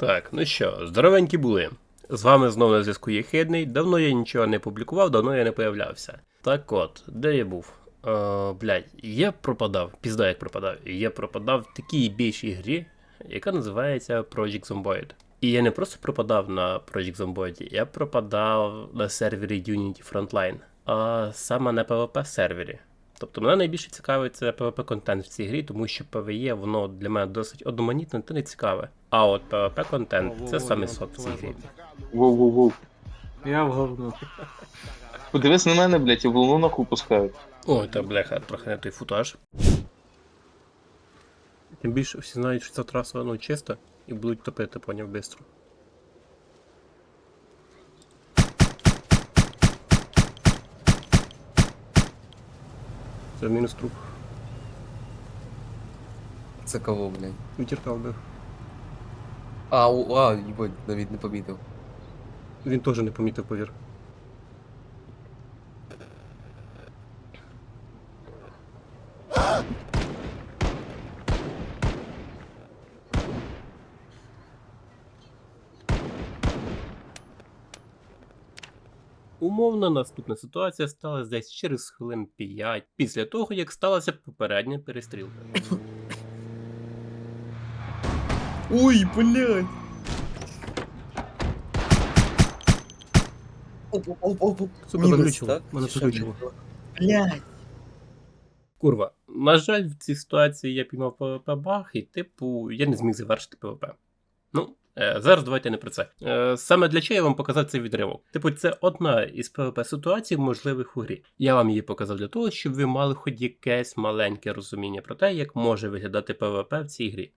Так, ну що, здоровенькі були. З вами знову на зв'язку є хидний. Давно я нічого не публікував, давно я не появлявся. Так от, де я був? Е, блядь, я пропадав, пізда як пропадав. Я пропадав в такій більшій грі, яка називається Project Zomboid. І я не просто пропадав на Project Zomboid, я пропадав на сервері Unity Frontline, а саме на PvP сервері. Тобто мене найбільше цікавить це PvP контент в цій грі, тому що PvE воно для мене досить одноманітне та не цікаве. А от PvP контент це саме сок в цій грі. Воу-воу-воу. Я в говно. Подивись на мене, блядь, і волну нахуй пускають. Ой, та бляха, трохи не той футаж. Тим більше всі знають, що ця траса ну, чиста і будуть топити, поняв, бистро. Це мінус труп. Це кого, блядь? Вітірка вбив. А, у, а, їбать, навіть не помітив. Він теж не помітив, повір. Умовно, наступна ситуація сталася десь через хвилин 5 після того, як сталася попередня перестрілка. Ой, блядь! Оп, оп, оп, оп, оп. Сука, Мене. Блядь. Курва, на жаль, в цій ситуації я піймав ПВП баг, і типу, я не зміг завершити ПВП. Ну, зараз давайте не про це. Е, саме для чого я вам показав цей відривок. Типу, це одна із ПВП ситуацій, можливих у грі. Я вам її показав для того, щоб ви мали хоч якесь маленьке розуміння про те, як може виглядати ПВП в цій грі.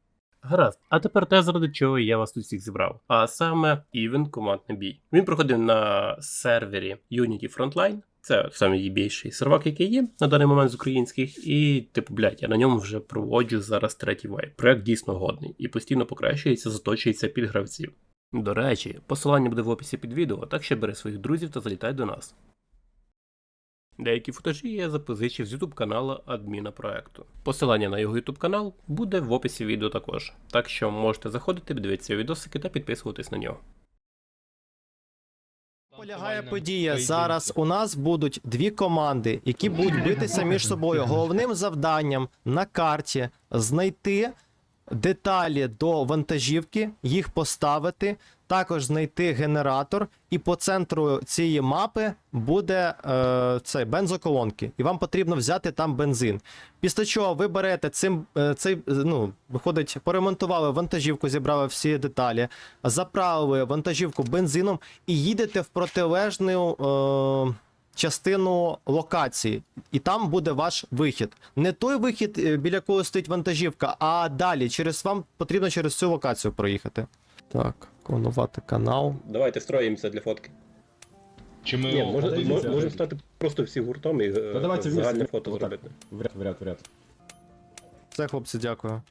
Гаразд, а тепер те, заради чого я вас тут всіх зібрав. А саме Even командний бій. Він проходив на сервері Unity Frontline. Це найбільший сервак, який є на даний момент з українських, і, типу, блядь, я на ньому вже проводжу зараз третій вайп. Проект дійсно годний і постійно покращується, заточується під гравців. До речі, посилання буде в описі під відео, так що бери своїх друзів та залітай до нас. Деякі футажі я запозичив з YouTube каналу адміна проекту. Посилання на його YouTube канал буде в описі відео також. Так що можете заходити, дивитися відосики та підписуватись на нього. Полягає подія. Зараз у нас будуть дві команди, які будуть битися між собою. Головним завданням на карті знайти деталі до вантажівки, їх поставити, також знайти генератор, і по центру цієї мапи буде е, це бензоколонки, і вам потрібно взяти там бензин. Після чого ви берете цим е, цей, ну, виходить, поремонтували вантажівку, зібрали всі деталі, заправили вантажівку бензином і їдете в протилежну е, частину локації, і там буде ваш вихід. Не той вихід, е, біля якого стоїть вантажівка, а далі. Через вам потрібно через цю локацію проїхати. Так, клонувати канал. Давайте строїмося для фотки. Чи ми Ні, його може, подивимося? може, можемо стати просто всі гуртом і е, Та давайте загальне вместе. фото Вот так. зробити. В ряд, в ряд, в ряд. Все, хлопці, дякую.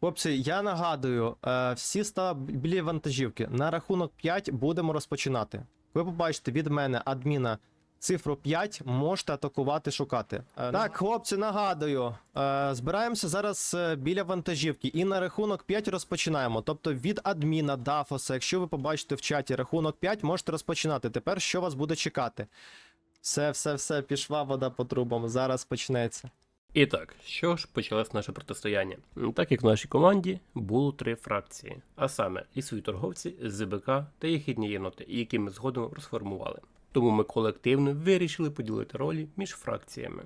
Хлопці, я нагадую, е, всі стали біля вантажівки. На рахунок 5 будемо розпочинати. Ви побачите від мене адміна цифру 5, можете атакувати, шукати. Е, так, хлопці, нагадую. Е, збираємося зараз е, біля вантажівки і на рахунок 5 розпочинаємо. Тобто від адміна Дафоса, якщо ви побачите в чаті рахунок 5, можете розпочинати. Тепер що вас буде чекати? Все, все, все, пішла вода по трубам. Зараз почнеться. І так, що ж почалось наше протистояння? Так як в нашій команді було три фракції, а саме лісові торговці, ЗБК та єхідні єноти, які ми згодом розформували. Тому ми колективно вирішили поділити ролі між фракціями.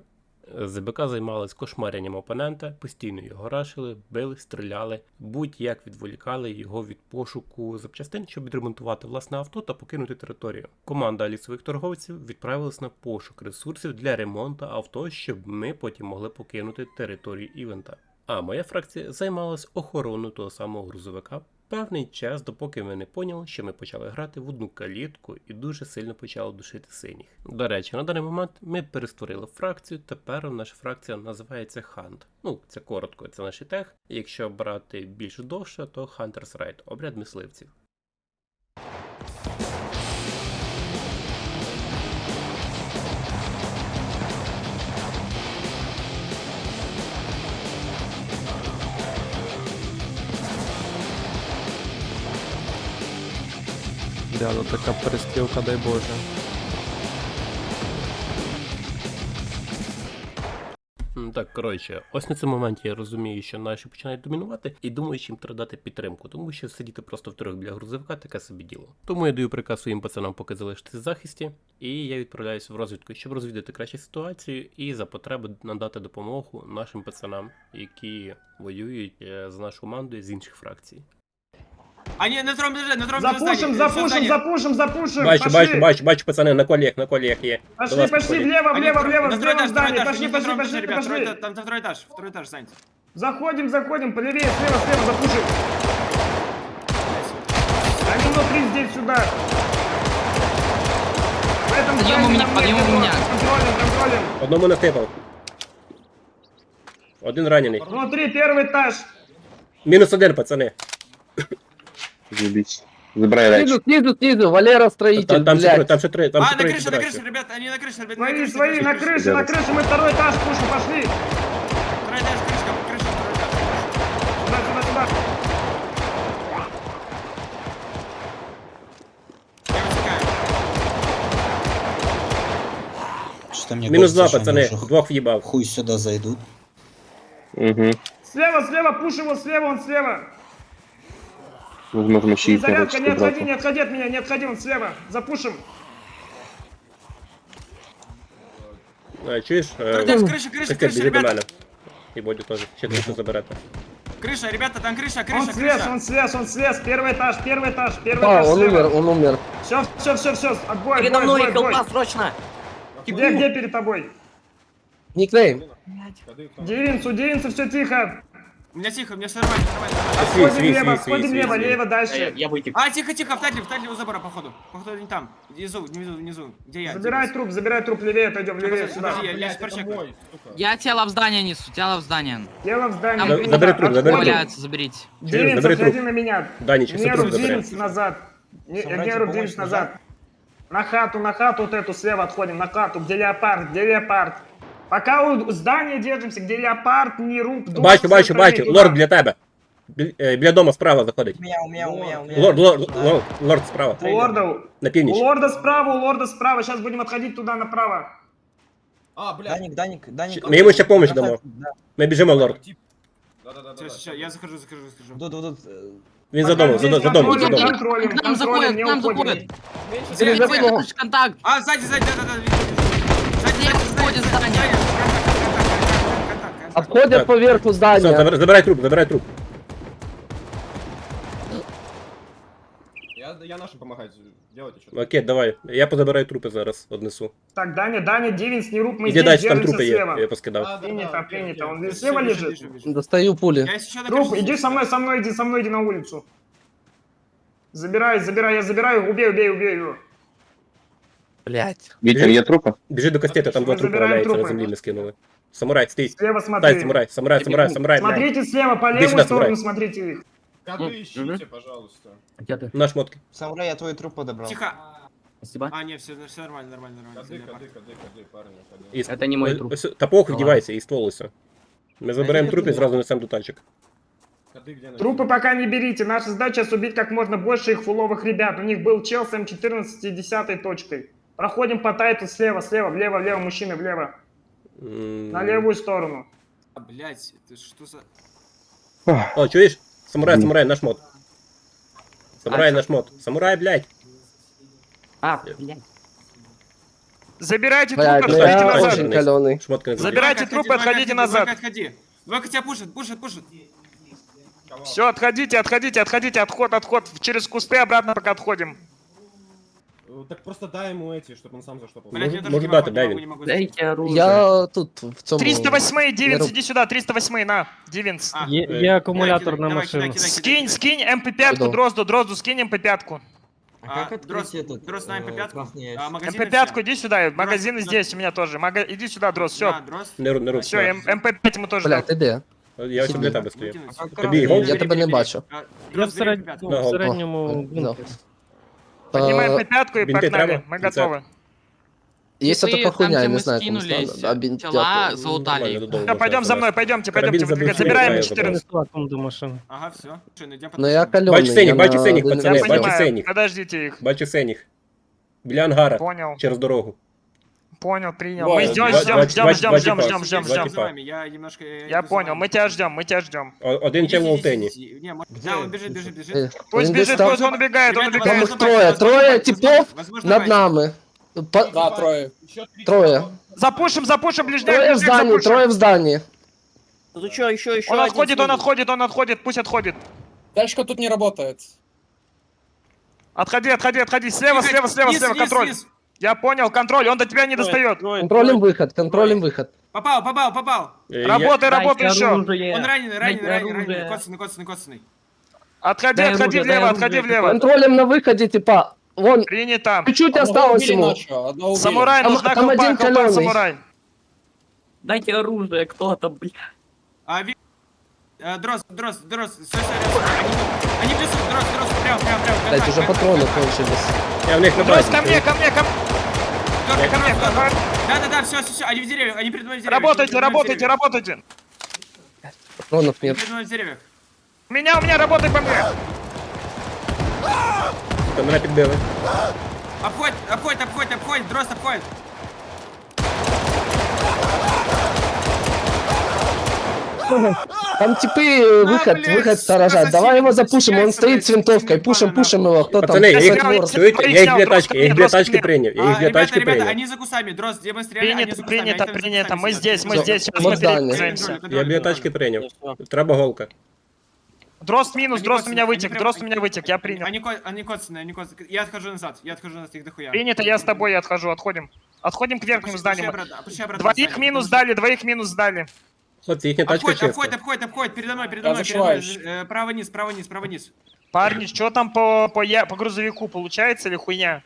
ЗБК займалась кошмаренням опонента, постійно його рашили, били, стріляли, будь-як відволікали його від пошуку запчастин, щоб відремонтувати власне авто та покинути територію. Команда лісових торговців відправилась на пошук ресурсів для ремонту авто, щоб ми потім могли покинути територію івента. А моя фракція займалась охороною того самого грузовика певний час, допоки ми не поняли, що ми почали грати в одну калітку і дуже сильно почали душити синіх. До речі, на даний момент ми перестворили фракцію. Тепер наша фракція називається Хант. Ну, це коротко, це наш тех. Якщо брати більш довше, то Hunter's Raid, обряд мисливців. Ну така перестрілка, дай Боже. Так, коротше, ось на цьому моменті я розумію, що наші починають домінувати, і думаю, що їм треба дати підтримку, тому що сидіти просто втрьох біля грузовика таке собі діло. Тому я даю приказ своїм пацанам поки залишитися в захисті, і я відправляюся в розвідку, щоб розвідати краще ситуацію і за потреби надати допомогу нашим пацанам, які воюють е, з нашою командою з інших фракцій. А не, на втором этаже, на втором этаже Запушим, здания, запушим, здания. запушим, запушим. Бачу, пошли. бачу, бачу, бачу, пацани, на коліях, на коліях є. До Пошли, вас пошли, підходять. влево, Они влево, на влево, второй- в на второй левом этаж, второй здании. этаж, Пошли, они на пошли, втором этаже, пошли, ребят, второй пошли. этаж, там второй этаж, второй этаж, встаньте. Заходим, заходим, полевее, слева, слева, запушим. Они внутри, здесь, сюда. В этом Подъем здании у меня, нам подъем нет у меня. Контролем, контролем. Одному насипав. Один ранений. Внутри, первый этаж. Мінус один, пацани. Заебись. Забирай речь. Снизу, снизу, снизу, Валера Там, строитель, там, ще троє, блядь. там ще три, там А, ще на три крыше, на підрачі. крыше, ребят, они на крыше, ребят, на Свои, крыше. свои, на крыше, на Делать. крыше. Мы второй этаж пушим, пошли. Второй этаж, крышка, крыша, второй этаж. Сюда, сюда, сюда. Я высекаю. Что мне Мінус два, кажется, что пацани, они уже двох в'їбав. хуй сюда зайдут. Угу. Слева, слева, пуш его, слева, он слева. Возможно, щит Зарядка, не короче, отходи, не отходи от меня, не отходи, он слева. Запушим. А, чуєш? Второй Е, этаж, крыша, крыша, Таке, крыша, біжи до мене. ребята. І Бодю теж. Ще трохи заберете. Крыша, ребята, там крыша, Он крыша, слез, крыша. он слез, он слез. Первый этаж, первый этаж, первый А, этаж. он слева. умер, он умер. Все, все, все, все. Отбой, Передо отбой, мной отбой, хелпа отбой. срочно! Где, где перед тобой? Никнейм. Девинцу, девинцу, все тихо. У меня тихо, у меня все нормально, нормально. Свій, Отходим свій, лево, свій, свій, отходим свій, лево, свій. лево Я, дальше. я вытек. А, тихо, тихо, втали, втали у забора, походу. Походу, не там. Внизу, внизу, внизу. Где я? Забирай труп, забирай труп левее, отойдем, левее сюда. Подожди, я, я спорчекаю. Я тело в здание несу, тело в здание. Тело в здании. Там принято. забери труп, забери Отходим. Валяются, заберите. Девинц, Забери труп. отходи на меня. Дані, чи все Неру труп забере? Девинц назад. Не- Неру Девинц назад. На хату, на хату вот эту слева отходим, на хату, где леопард, где леопард. Пока у здания держимся, где леопард, не руб, душ, Бачу, все бачу, остальные бачу. туда. Лорд для тебе. Бі- е, Біля дома справа заходить. У меня, у меня, у меня, у меня. Лорд, лорд, лорд, лорд справа. У лорда, На у північ. лорда справа, у лорда справа. Сейчас будем отходить туда направо. Даник, Даник, Даник. Ми йому ще помощь Да, дамо. Да, Ми біжимо, лорд. Все, все, я захожу, захожу, захожу. тут, тут, тут. э, Він за Пока домом, за здесь домом, за домом, за контролем, домом. контролем, К нам контролем, заходят, не к нам уходим. заходят. Где, Заходит где? наш контакт. А, сзади, сзади, да, да, да, вижу, вижу. Сзади, Где сзади, входит сзади, здание? сзади. Контакт, контакт, контакт, контакт. Обходят Так. по верху Все, здания. забирай, забирай труп, забирай труп. Я, я нашим помогать. Делайте что-то. Окей, давай. Я позабираю трупи зараз, однесу. Так, Даня, Даня, Девинц, не руб, мы Іди здесь далі, там держимся трупи є, слева. я поскидав. Принято, принято. Он Вижу, слева вижу, лежит? вижу, вижу. Достаю пули. Я еще на Труп, крыше иди сижу. со мной, со мной, иди со мной, иди на улицу. Забирай, забирай, я забираю, убей, убей, убей его. Блять. Витер, є трупи? Біжи до кастета, там Ми два трупи забираємо валяються на трупи. землі, ми скинули. Самурай, стій. Слева смотри. Дай, самурай, самурай, самурай, самурай, блядь. Смотрите слева, по Иди левую сюда, сторону самурай. смотрите их. Коды ищите, пожалуйста. Где ты? На шмотки. Самурай, я твой труп подобрал. Тихо. Спасибо. А, нет, все, все нормально, нормально, нормально. Коды, всё коды, нормально. коды, коды, парни, коды. І- Это не мой труп. Ось- Та похуй, Ладно. вдівайся і ствол усе. Ми заберемо трупи і зразу несемо до тачок. Коды где Трупы пока не берите. Наша задача сейчас убить как можно больше их фуловых ребят. У них был чел с М14 и 10 точкой. Проходим по тайту слева, слева, влево, влево, мужчины, влево. На левую сторону. А, Блять, это что за... О, чуєш? Самурай, самурай, наш мод. Самурай, А, наш мод. Самурай, блядь. А, блядь. Забирайте Подожди, отходите назад. Забирайте отходи, отходите назад. Двойка тебя пушит, пушит, пушит. Все, отходите, отходите, отходите, отход, отход. Через кусты обратно пока отходим. Э, Так просто дай ему эти, чтобы он сам заштопал. Блять, я Может, тоже может, не дать, могу, не дай могу, мне. не могу. Дайте оружие. Я тут в цьому... 308 Дивинс, Беру. иди сюда, 308 на, Дивинс. А, Є- давай, є акумулятор на машину. Скинь, скинь МП5 Иду. Дрозду, Дрозду, скинь МП5. А как А, открыть дрос, этот, дрос на э, МП5. красный ящик? А, магазин МП5, иди сюда, магазин Дрозд, здесь у меня тоже. Мага... Иди сюда, Дрозд, все. Да, дрос. Не, ру- не рух. Все, МП5 мы тоже. Блять, ти де? Я ось біля тебе стою. Выкинуть. А как Тобі красный його? ящик? Я тебе не бачу. А, Я дрос, в бери серед- МП5. Да, в середньому О, бункері. Поднимай Е, МП5 и бинты погнали. треба? Мы Бинты. готовы. Есть Вы только там, хуйня, я где не мы знаю, кому скинулись, стало. А, бин- тела дякую. залутали. Нормально, додому Всё, можна пойдем за мной, забрати. пойдемте, Карабин пойдемте, заберите, забираем я четыре. забрав. Ага, все. Что, идем по Ну я тачкам. каленый. Бачу синіх, я бачу на синіх, один пацани, Я раз бачу понимаю, синіх. подождите их. Бачу синіх. Біля ангара, Понял, через дорогу. понял, принял. Мы ждем, ждем, ждем, ждем, ждем, типа. ждем, ждем, ждем. типа. Я немножко... Я понял, мы тебя ждем, мы тебя ждем. Один чел в Олтені. Не, может- Да, он бежит, бежит, бежит. Э, Пусть бежит, десь там- пусть он убегает, он Там убегает. их трое, трое типов над нами. По- Да, трое. Трое. Запушим, запушим, ближняк, Трое в здании, трое в здании. Тут еще, еще, еще Он отходит, он отходит, он отходит, пусть отходит. Тачка тут не работает. Отходи, отходи, отходи. Слева, слева, слева, слева, контроль. Я понял, контроль, он до тебя не достает. Контролем выход, контролем выход. Попал, попал, попал. Я- Работай, работай еще. Он раненый, раненый, раненый, раненый. Коцанный, коцанный, коцанный. Отходи, отходи влево, отходи влево. Контролем на выходе, типа, вон, Принято. чуть-чуть осталось ему. Самурай, Там- нужна там колпа, один колпа, самурай. Дайте оружие, кто-то, бля. А, ви... э, Дрос, дрос, дрос, стой, стой, стой. Они, они дрос, дрос, прям, прям, прям. Блять, уже патроны кончились. Я в них на Брось базі. ко мне, ко мне, ко мне. Дрос, Ко мне, дрос, ко мне. Да, да, да, все, все, все, они в деревьях, они перед мной в деревьях. Работайте, работайте, работайте. Патронов нет. перед мной в деревьях. У меня, у меня, работай по мне. Там мене підбили. Обходь, обходь, обходь, обходь, дрос, обходь. Там типы, э, выход, блядь, выход сука, сторожат. Давай его сосед, запушим, он блядь, стоит с блядь, винтовкой. блядь, Пушим, ебаный, пушим его. Кто там? Пацани, я їх, Я снял, чуєте? я Я їх снял, дві дрос тачки, ко я їх мне, дві дрос ко тачки мне. прийняв. Я А, їх дві ребята, тачки ребята, прийняв. они за кустами, дрос, где мы стреляли, они Принято, за кустами, принято, они за принято. кустами Мы сидят. здесь, мы Всё, здесь. Сейчас мы мы здание. перегрузимся. Контроль, Я дві контроль, тачки контроль. прийняв. Треба голка. Дрозд минус, Они дрозд у коцаны, меня они вытек, прям- дрозд у меня вытек, я принял. Они, ко- они коцаны, они коцаны. Я отхожу назад, я отхожу назад, их дохуя. Принято, я с тобой я отхожу, отходим. Отходим к верхнему Пуши зданию. обратно, пуши обратно, Двоих Саня, минус потому что- дали, двоих минус дали. Хлопці, їхня тачка обходь, чиста. обходь, обходь, передо мной, передо Я мной, передо мной. зашиваюсь. Э, Право низ, право низ, право низ. Парни, что там по, по, я, по грузовику получается или хуйня?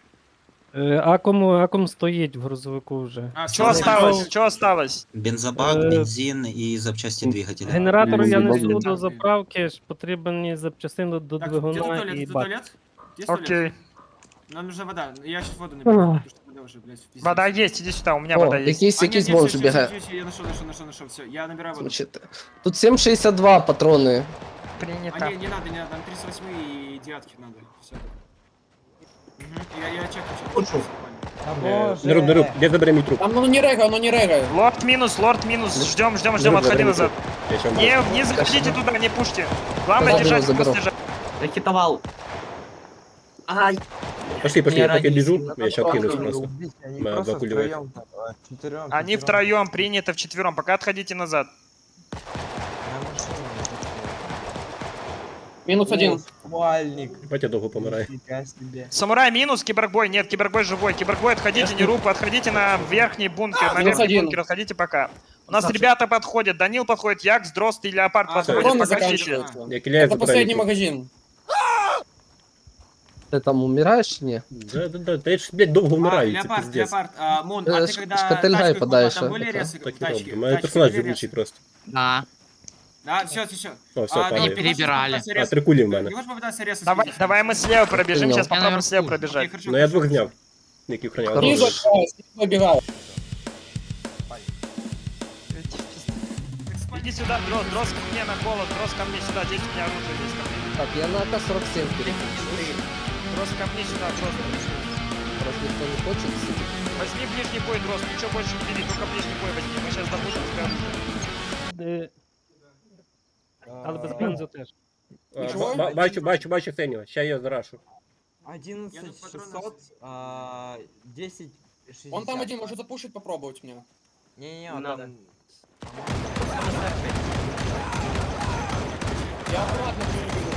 Е, Аком, аком стоїть в грузовику вже. А, Что всё, осталось? Что осталось? Бензобак, Е, бензин і запчасті двигателя. Генератор я несу до заправки, ж потрібні запчастини до Так, где двигуна туалет, і где бак. туалет? Есть туалет? Окей. Нам нужна вода. Я сейчас воду наберу, потому что вода уже, блядь, в пиздец. Вода есть, иди сюда, у меня О, вода есть. якийсь, А, нет, якийсь нет, бомж всё, всё, бігає. всё, всё, Я нашел, нашел, нашел, нашел, все. Я набираю воду. Значит, Тут 7,62 патроны. Принято. А, не, не надо, не надо, нам 38 и девятки надо. Все. Я, я чекаю, чекаю. Е, Не руб, не руб, де забере мій труп? Там ну не регай, ну не регай. Лорд минус, лорд минус. Ждем, ждем, ждем, Заберу, отходи заберу назад. Я ще Не, не заходите туда, не пушьте. Главное Заберу, держать заберу. хвост держать. Я хитовал. Ай, Пошли, пошли, Не я поки ради біжу, сильно. я ще откинусь просто. Они Моя просто два кулевых. втроем там, а, четырем. Они пятером. втроем принято вчетвером. Пока отходите назад. На машине. Минус один. О, Спальник. Батя довго помирає. Нифига себе. Самурай минус, киборгбой. Нет, киборгбой живой. Киборгбой отходите, не руб, отходите на верхний бункер. На Минус верхний один. бункер отходите пока. У нас ребята подходят. Данил подходит, Якс, Дрозд и Леопард А, подходят. Патроны Пока заканчиваются. чищи. заканчиваются. Я киляю Это за последний передній. магазин. Ты там умираешь? Не. Да, да, да, та я ж, блядь, довго А, вмираю, це леопард, пиздец. леопард, а, Мун, Э, а ты ш- когда шкательгай тачкой подаешь, там а, были это- ресы Так і тачки? робимо. У мене Тачки персонаж были живучий ресы? просто. да. Да, все, все, все. О, все, А, падає. не перебирали. А, три кулі в мене. Не можешь попытаться резать? Давай, давай мы слева пробежим, Принял. сейчас Я попробуем наверху. слева Окей, пробежать. хорошо, Ну я хорошо. двох зняв. Які охраняли. Хорош. Снизу, а, снизу выбегает. Иди сюда, Дрозд, Дрозд ко мне на голос, Дрозд ко мне сюда, здесь у меня оружие есть ко мне. Так, я на АК-47 переключусь. Дрозд ко мне сюда, Дрозд. Раз никто не хочет. Возьми ближний бой, Дрозд, ничего больше не бери, только ближний бой возьми, мы сейчас добудем тебя оружие. Е, Але без бензу теж. А, ба- ба- Бачу, бачу, бачу синього. Ще я зарашу. 11 Я тут патроны 600, а, 10 60. Он там один, может запушить, попробовать мне. Не-не-не, Не он надо. там... Я аккуратно перебегу.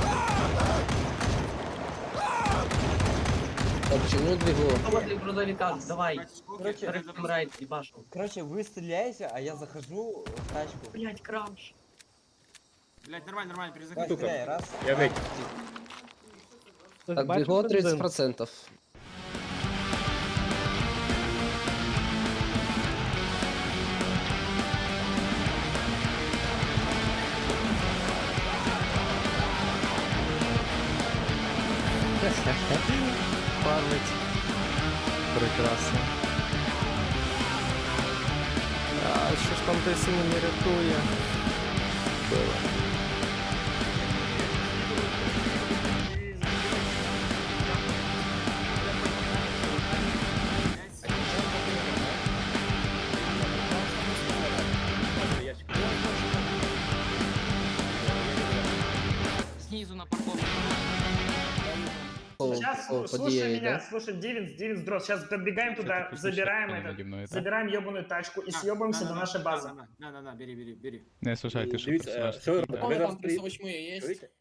Так, чиню двигун. Возле грузовика, давай. Короче, самурай, ебашу. Короче, вы стреляете, а я захожу в тачку. Блять, краш. Блять, нормально, нормально, Давай, перезаходи. стреляй, раз. Я ведь. Хтось Так, бачив двигун бензин? 30% фармить. Прекрасно. А що ж там десь не рятує? Було. Слушай меня, да? слушай, Дивинс, Дивинс, дрос, сейчас подбегаем туда, забираем это, забираем ебаную тачку и съебаемся до нашей базы. Да, бери, бери, бери. Не е, що ви робите? Ви зараз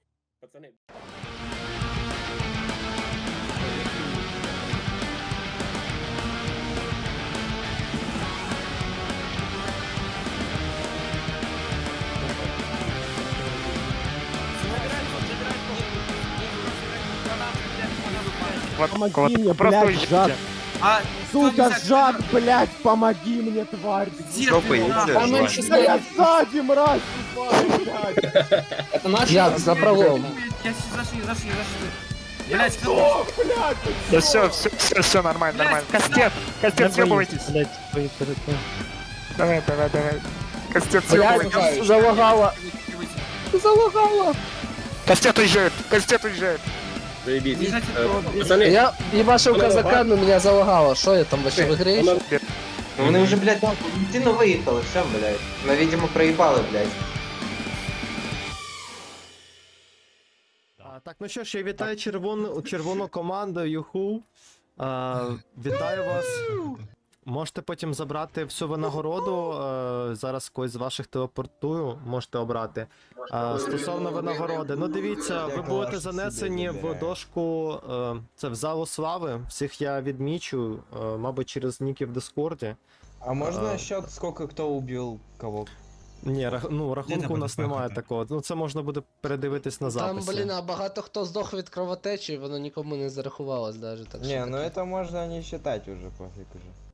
при... є. Чуєте? Пацани, Помоги мне, блядь, жад. А, Сука, 150 жад, блядь, помоги мне, тварь. Где ты, нахуй? Да я сзади, мразь, тупая, блядь. Это наш? Я за пролом. Я сейчас зашли, зашли, зашли. Блять, кто? Да все, все, все, все нормально, нормально. Кастет, кастет, съебывайтесь. Блять, твої перед- Давай, давай, давай. Кастет, съебывайтесь. Залагала. Залагала. Кастет уезжает, кастет уезжает. Заєбіть. Бежать от Я їбашив казака, но меня залагало. Что я там вообще виграєш? Ну вони вже, блядь, активно виїхали, все, блядь. Ми, видимо, проїбали, блядь. А, так, ну що ж, я вітаю червону, червону команду Юху. А, вітаю вас. Можете потім забрати всю винагороду. е, зараз когось з ваших телепортую, можете обрати. А, стосовно винагороди, ну дивіться, ви будете занесені в дошку. е, це в залу слави. Всіх я відмічу, е, мабуть, через ніки в Дискорді. А можно А. счет, сколько кто убил кого? Ні, рах, ну, рахунку у нас немає такого. Ну це можна буде передивитись на Там, записі. блін, а багато хто здох від кровотечі, воно нікому не зарахувалось даже. Так що Не, ну таке. это можно не считать уже пофиг уже.